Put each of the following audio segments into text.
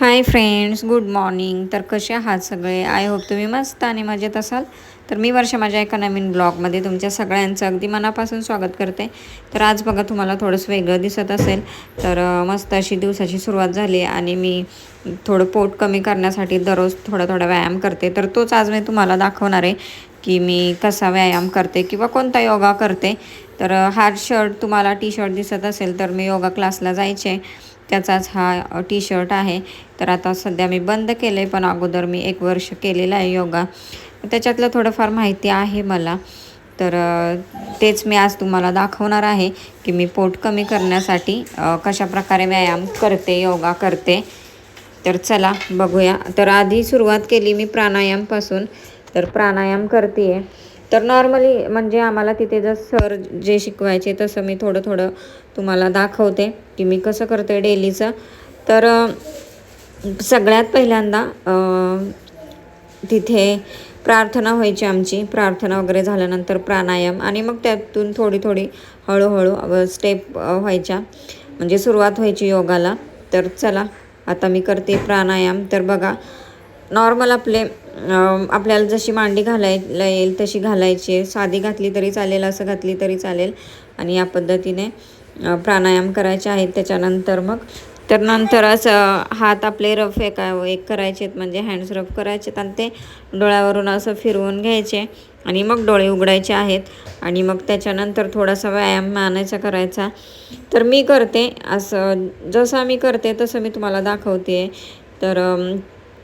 Hi friends good morning तर कसे आहात सगळे? आय होप तुम्ही मस्त आणि मजेत असाल. तर मी वर्ष माझ्या एका नवीन ब्लॉगमध्ये तुमच्या सगळ्यांचं अगदी मनापासून स्वागत करते. तर आज बघा तुम्हाला थोडंसं वेगळं दिसत असेल. तर मस्त अशी दिवसाची सुरुवात झाली आणि मी थोडं पोट कमी करण्यासाठी दररोज थोडा थोडा व्यायाम करते. तर तोच आज मी तुम्हाला दाखवणार आहे की मी कसा व्यायाम करते किंवा कोणता योगा करते. तर हा शर्ट तुम्हाला टी शर्ट दिसत असेल तर मी योगा क्लासला जायचे. त्याचाच हा टी शर्ट आहे. तर आता सध्या मी बंद केलं आहे पण अगोदर मी एक वर्ष केलेला आहे योगा. त्याच्यातलं थोडंफार माहिती आहे मला. तर तेच मी आज तुम्हाला दाखवणार आहे की मी पोट कमी करण्यासाठी कशाप्रकारे व्यायाम करते योगा करते. तर चला बघूया. तर आधी सुरुवात केली मी प्राणायामपासून. तर प्राणायाम करते आहे तर नॉर्मली म्हणजे आम्हाला तिथे जर सर जे शिकवायचे तसं मी थोडं थोडं तुम्हाला दाखवते की मी कसं करते डेलीचं. तर सगळ्यात पहिल्यांदा तिथे प्रार्थना व्हायची आमची. प्रार्थना वगैरे झाल्यानंतर प्राणायाम आणि मग त्यातून थोडी थोडी हळूहळू स्टेप व्हायच्या. म्हणजे सुरुवात व्हायची योगाला. तर चला आता मी करते प्राणायाम. तर बघा नॉर्मल आपले आपल्याला जशी मांडी घालायला येईल तशी घालायची. साधी घातली तरी चालेल असं घातली तरी चालेल. आणि या पद्धतीने प्राणायाम करायचे आहेत. त्याच्यानंतर मग तर नंतर असं हात आपले रफ एका एक करायचे आहेत म्हणजे हँड्स रफ करायचे आहेत आणि ते डोळ्यावरून असं फिरवून घ्यायचे आणि मग डोळे उघडायचे आहेत. आणि मग त्याच्यानंतर थोडासा व्यायाम मानायचा करायचा. तर मी करते असं जसं मी करते तसं मी तुम्हाला दाखवते. तर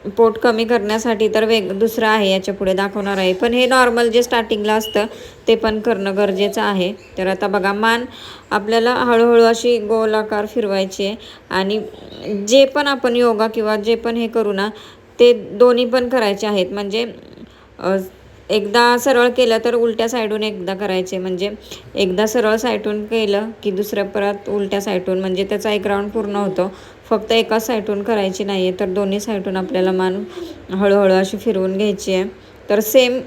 पोट कमी करण्यासाठी तर वेग दुसरं आहे याच्यापुढे दाखवणार आहे. पण हे नॉर्मल जे स्टार्टिंगला असतं ते पण करणं गरजेचं आहे. तर आता बघा मान आपल्याला हळूहळू अशी गोलाकार फिरवायची आहे आणि जे पण आपण योगा किंवा जे पण हे करू ना ते दोन्ही पण करायचे आहेत. म्हणजे एकदा सरळ केलं तर उलट्या साईडून एकदा करायचे. म्हणजे एकदा सरळ साईडून केलं की दुसऱ्या परत उलट्या साईडून म्हणजे त्याचा एक राऊंड पूर्ण होतो. फक्त एका साईडून करायची नाही आहे तर दोन्ही साईडून आपल्याला मान हळूहळू अशी फिरवून घ्यायची आहे तर सेम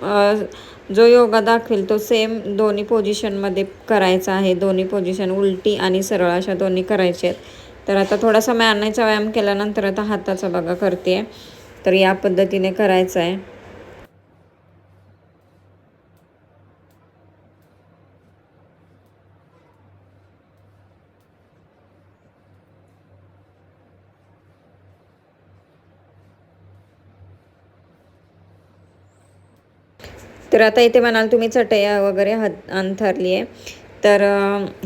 जो योगा दाखवेल तो सेम दोन्ही पोझिशनमध्ये करायचा आहे. दोन्ही पोझिशन उलटी आणि सरळ अशा दोन्ही करायचे आहेत. तर आता थोडासा मारण्याचा व्यायाम केल्यानंतर आता हाताचा बघा करते तर या पद्धतीने करायचं आहे तर आता इथे म्हणाल तुम्ही चटया वगैरे हात अंथरली आहे. तर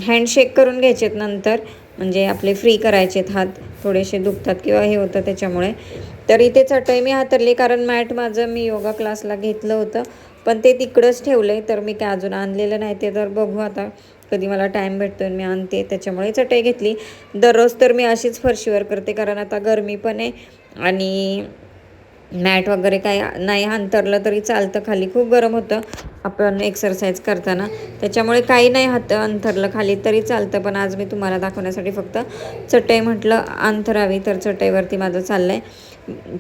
हँडशेक करून घ्यायचेत नंतर म्हणजे आपले फ्री करायचेत हात थोडेसे दुखतात किंवा हे होतं त्याच्यामुळे. तर इथे चटई मी हातरली कारण मॅट माझं मी योगा क्लासला घेतलं होतं पण ते तिकडंच ठेवलं आहे तर मी काय अजून आणलेलं नाही ते तर बघू आता. कधी मला टाईम भेटतो मी आणते त्याच्यामुळे चटई घेतली. दररोज तर मी अशीच फरशीवर करते कारण आता गरमी पण आहे आणि मॅट वगैरे काय नाही अंतरलं तरी चालतं. खाली खूप गरम होतं. आपण एक्सरसाइज करताना. त्याच्यामुळे काही नाही हात अंथरलं. खाली तरी चालतं. पण आज मी तुम्हाला दाखवण्यासाठी फक्त चटई म्हटलं अंथरावी. तर चटईवरती माझं चाललं आहे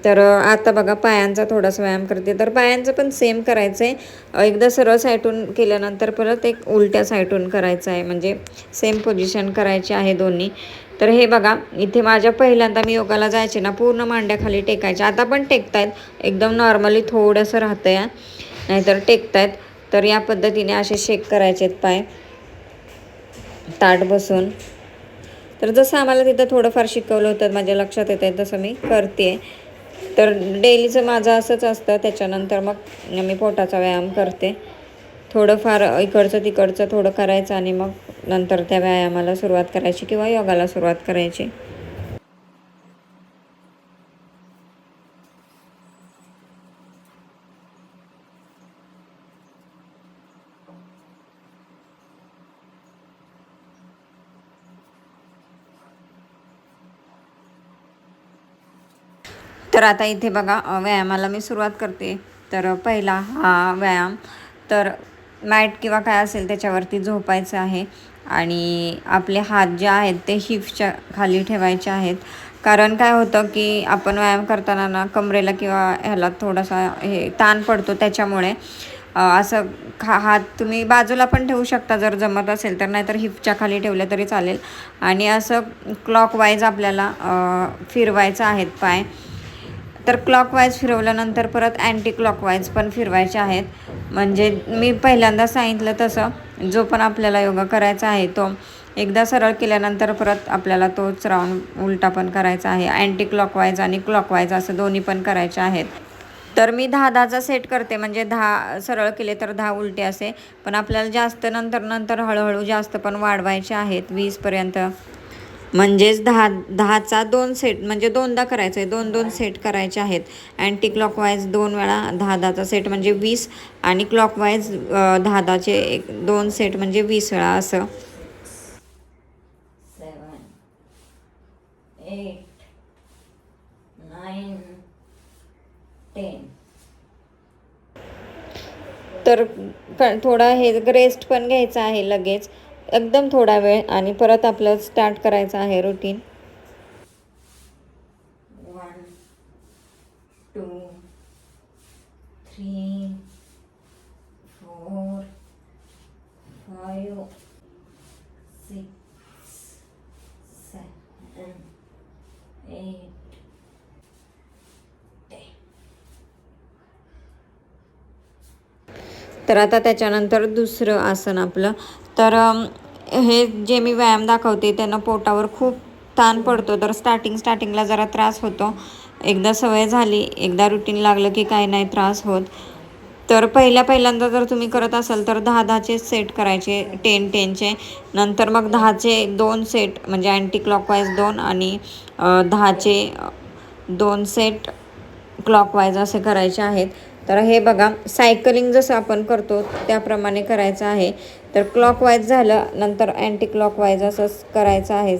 तर आता बघा पायांचा थोडासा व्यायाम करते. तर पायांचं पण सेम करायचं आहे एकदा सरळ साईटून केल्यानंतर परत एक उलट्या साईटून करायचं आहे म्हणजे सेम पोझिशन करायची आहे दोन्ही. तर हे बघा इथे माझ्या पहिल्यांदा मी योगाला जायचे ना पूर्ण मांड्याखाली टेकायच्या आता पण टेकतायत एकदम नॉर्मली थोडंसं राहतं या नाहीतर टेकतायत तर या पद्धतीने असे शेक करायचे आहेत पाय. ताट बसून. तर जसं आम्हाला तिथं थोडंफार शिकवलं होतं माझ्या लक्षात येतं आहे तसं मी करते तर डेलीचं माझं असंच असतं त्याच्यानंतर मग मी पोटाचा व्यायाम करते. थोडंफार इकडचं तिकडचं थोडं करायचं आणि मग नंतर त्या व्यायामाला सुरुवात करायची किंवा योगाला सुरुवात करायची. तर आता इथे बघा व्यायामाला मी सुरुवात करते. तर पहिला हा व्यायाम. तर मॅट किंवा काय असेल त्याच्यावरती झोपायचं आहे. आणि आपले हात जे आहेत ते हिपच्या खाली ठेवायचे आहेत. कारण काय होतं की आपण व्यायाम करताना ना कमरेला किंवा ह्याला थोडासा हे ताण पडतो त्याच्यामुळे असं खा हात तुम्ही बाजूला पण ठेवू शकता जर जमत असेल तर नाहीतर हिपच्या खाली ठेवलं तरी चालेल. आणि असं क्लॉकवाईज आपल्याला फिरवायचं आहेत पाय. तर क्लॉकवाईज फिरवल्यानंतर परत अँटी क्लॉकवाईज पण फिरवायचे आहेत. म्हणजे मी पहिल्यांदा सांगितलं तसं जो पण आपल्याला योगा करायचा आहे तो एकदा सरळ केल्यानंतर परत आपल्याला तोच राऊंड उलटा पण करायचा आहे. अँटी क्लॉकवाईज आणि क्लॉकवाईज असं दोन्ही पण करायचे आहेत. तर मी दहा दहाचा सेट करते म्हणजे दहा सरळ केले तर दहा उलटे असे. पण आपल्याला जास्त नंतर नंतर हळूहळू जास्त पण वाढवायचे आहेत. वीसपर्यंत म्हणजेच दहा दहाचा दोन सेट म्हणजे दोनदा करायचं आहे दोन दोन सेट करायचे आहेत. अँटी क्लॉकवाईज दोन वेळा दहा दहाचा सेट म्हणजे वीस आणि क्लॉकवाईज दहा दहाचे एक दोन सेट म्हणजे वीस वेळा असं. तर थोडा हे रेस्ट पण घ्यायचा आहे लगेच. एकदम थोडा वेळ आणि परत आपलं स्टार्ट करायचं आहे रुटीन तर आता त्याच्यानंतर दुसरं आसन आपलं. तर हे जे मी व्यायाम दाखवते त्यांना पोटावर खूप ताण पडतो. तर स्टार्टिंग स्टार्टिंगला जरा त्रास होतो. एकदा सवय झाली एकदा रुटीन लागलं की काही नाही त्रास होत. तर पहिल्या पहिल्यांदा जर तुम्ही करत असाल तर दहा दहाचे सेट करायचे टेन टेनचे नंतर मग दहाचे दोन सेट म्हणजे अँटी क्लॉकवाईज दोन आणि दहाचे दोन सेट क्लॉकवाईज असे करायचे आहेत. तर हे बघा सायकलिंग जसं आपण करतो त्याप्रमाणे करायचं आहे. तर क्लॉकवाईज झालं नंतर अँटी क्लॉकवाईज असं करायचं आहे.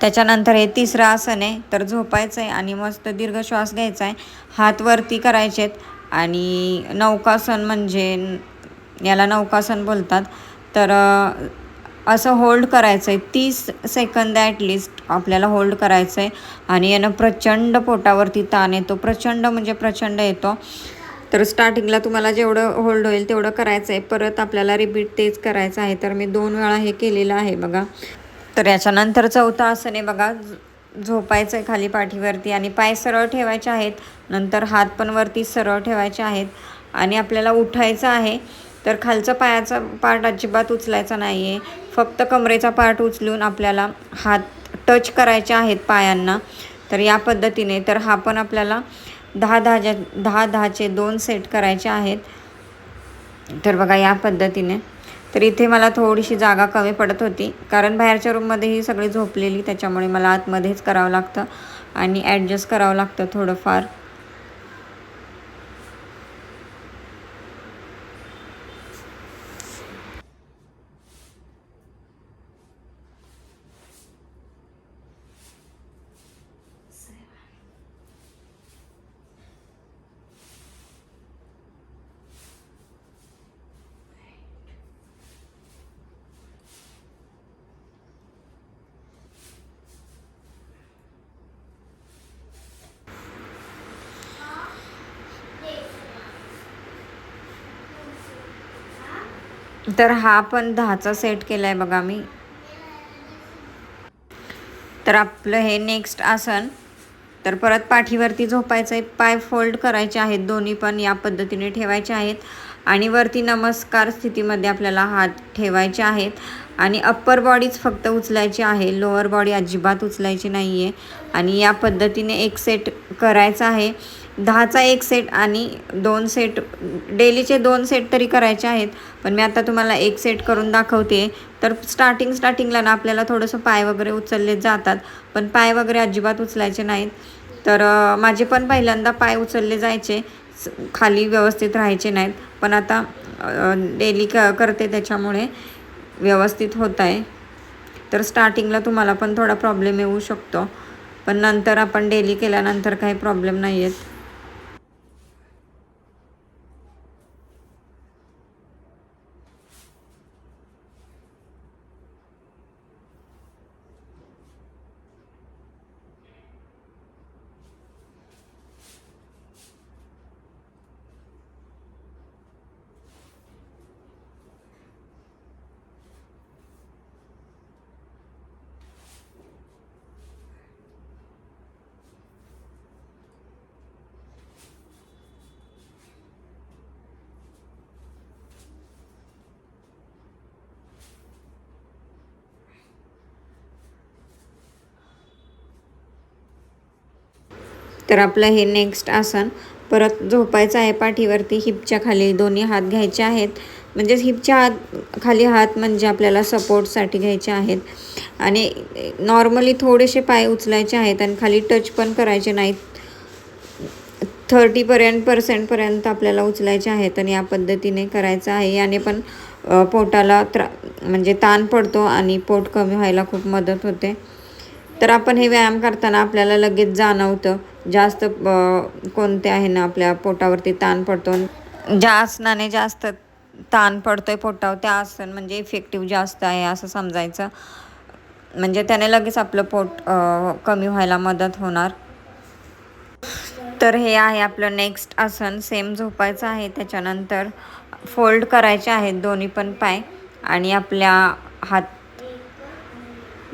त्याच्यानंतर हे तिसरं आसन आहे तर झोपायचं आहे आणि मस्त दीर्घ श्वास घ्यायचा आहे. हात वरती करायचे आहेत आणि नौकासन म्हणजे याला नौकासन बोलतात. तर असं होल्ड करायचं आहे तीस सेकंद ॲटलिस्ट आपल्याला होल्ड करायचं आहे आणि यानं प्रचंड पोटावरती ताण येतो. प्रचंड म्हणजे प्रचंड येतो. तर स्टार्टिंगला तुम्हाला जेवढं होल्ड होईल तेवढं करायचं आहे परत आपल्याला रिपीट तेच करायचं आहे. तर मी दोन वेळा हे केलेलं आहे बघा. तर याच्यानंतर चौथं आसन आहे बघा. झोपायचं आहे खाली पाठीवरती आणि पाय सरळ ठेवायचे आहेत. नंतर हात पण वरती सरळ ठेवायचे आहेत. आणि आपल्याला उठायचं आहे. तर खालचं पायाचा पार्ट अजिबात उचलायचा नाही आहे फक्त कमरेचा पार्ट उचलून आपल्याला हात टच करायचे आहेत पायांना. तर या पद्धतीने तर हा पण आपल्याला दहा दहाच्या दहा दहाचे दोन सेट करायचे आहेत. तर बघा या पद्धतीने. तर इथे मला थोडीशी जागा कमी पडत होती. कारण बाहेरच्या रूममध्ये ही सगळी झोपलेली त्याच्यामुळे मला आतमध्येच करावं लागतं आणि ॲडजस्ट करावं लागतं थोडंफार. तर हा पण दहाचा सेट केला आहे बघा मी. तर आपलं हे नेक्स्ट आसन. तर परत पाठीवरती झोपायचं आहे पाय फोल्ड करायचे आहेत दोन्ही पण या पद्धतीने ठेवायचे आहेत. आणि वरती नमस्कार स्थितीमध्ये आपल्याला हात ठेवायचे आहेत. आणि अप्पर बॉडीच फक्त उचलायची आहे. लोअर बॉडी अजिबात उचलायची नाही आहे आणि या पद्धतीने एक सेट करायचा आहे. दहाचा एक सेट आणि दोन सेट डेलीचे दोन सेट तरी करायचे आहेत. पण मी आता तुम्हाला एक सेट करून दाखवते. तर स्टार्टिंग स्टार्टिंगला ना आपल्याला थोडंसं पाय वगैरे उचलले जातात. पण पाय वगैरे अजिबात उचलायचे नाहीत. तर माझे पण पहिल्यांदा पाय उचलले जायचे. खाली व्यवस्थित राहायचे नाहीत. पण आता डेली क करते त्याच्यामुळे व्यवस्थित होत आहे. तर स्टार्टिंगला तुम्हाला पण थोडा प्रॉब्लेम येऊ शकतो. पण नंतर आपण डेली केल्यानंतर काही प्रॉब्लेम नाही आहेत तर आपलं हे नेक्स्ट आसन. परत झोपायचं आहे पाठीवरती हिपच्या खाली दोन्ही हात घ्यायचे आहेत. म्हणजेच हिपच्या हात खाली हात म्हणजे आपल्याला सपोर्टसाठी घ्यायचे आहेत. आणि नॉर्मली थोडेसे पाय उचलायचे आहेत आणि खाली टच पण करायचे नाहीत. थर्टीपर्यंत पर्सेंटपर्यंत आपल्याला उचलायचे आहेत आणि या पद्धतीने करायचं आहे. याने पण पोटाला त्रा म्हणजे ताण पडतो आणि पोट कमी व्हायला खूप मदत होते. तर आपण हे व्यायाम करताना आपल्याला लगेच जाणवतं. जास्त कोणते आहे ना आपल्या पोटावरती ताण पडतो. ज्या आसनाने जास्त ताण पडतोय पोटावर त्या आसन म्हणजे इफेक्टिव्ह जास्त आहे असं समजायचं. म्हणजे त्याने लगेच आपलं पोट कमी व्हायला मदत होणार. तर हे आहे आपलं नेक्स्ट आसन. सेम झोपायचं आहे. त्याच्यानंतर फोल्ड करायचे आहेत. दोन्ही पण पाय. आणि आपल्या हात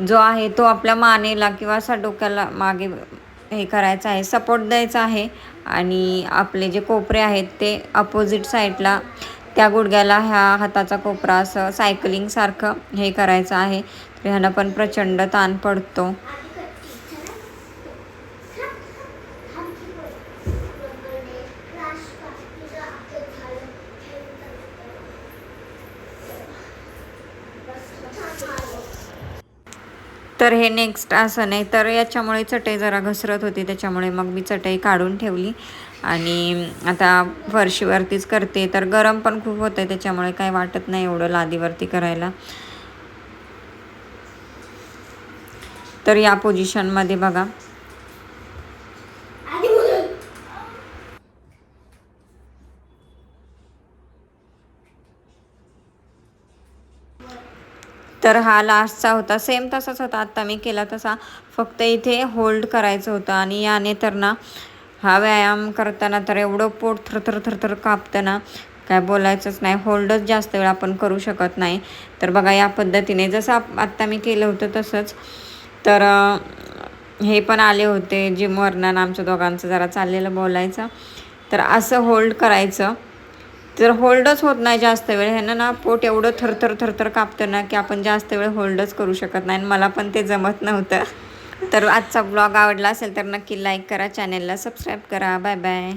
जो आहे तो आपल्या मानेला किंवा असा डोक्याला मागे हे करायचं आहे सपोर्ट द्यायचा आहे आणि आपले जे कोपरे आहेत ते अपोजिट साईडला त्या गुडघ्याला ह्या हाताचा कोपरा असं सायकलिंगसारखं हे करायचं आहे. तर ह्यानं पण प्रचंड ताण पडतो. तर हे नेक्स्ट आसन आहे तर याच्यामुळे चटई जरा घसरत होती त्याच्यामुळे मग मी चटई काढून ठेवली. आणि आता फरशीवरतीच करते. तर गरम पण खूप होतं आहे त्याच्यामुळे काही वाटत नाही एवढं लादीवरती करायला. तर या पोझिशनमध्ये बघा. तर हा लास्टचा होता. सेम तसाच होता. आत्ता मी केला तसा. फक्त इथे होल्ड करायचं होतं आणि याने तर ना हा व्यायाम करताना तर एवढं पोट थरथर थरथर कापतं ना काय बोलायचंच नाही. होल्डच जास्त वेळ आपण करू शकत नाही. तर बघा या पद्धतीने जसं आत्ता मी केलं होतं तसंच. तर हे पण आले होते जिमवरनं आमच्या दोघांचं जरा चाललेलं बोलायचं. तर असं होल्ड करायचं. तर होल्डच होत नाही जास्त वेळ ह्यानं ना पोट एवढं थरथर थरथर कापतं ना की आपण जास्त वेळ होल्डच करू शकत नाही. आणि मला पण ते जमत नव्हतं. तर आजचा ब्लॉग आवडला असेल तर नक्की लाईक करा चॅनेलला सबस्क्राईब करा. Bye bye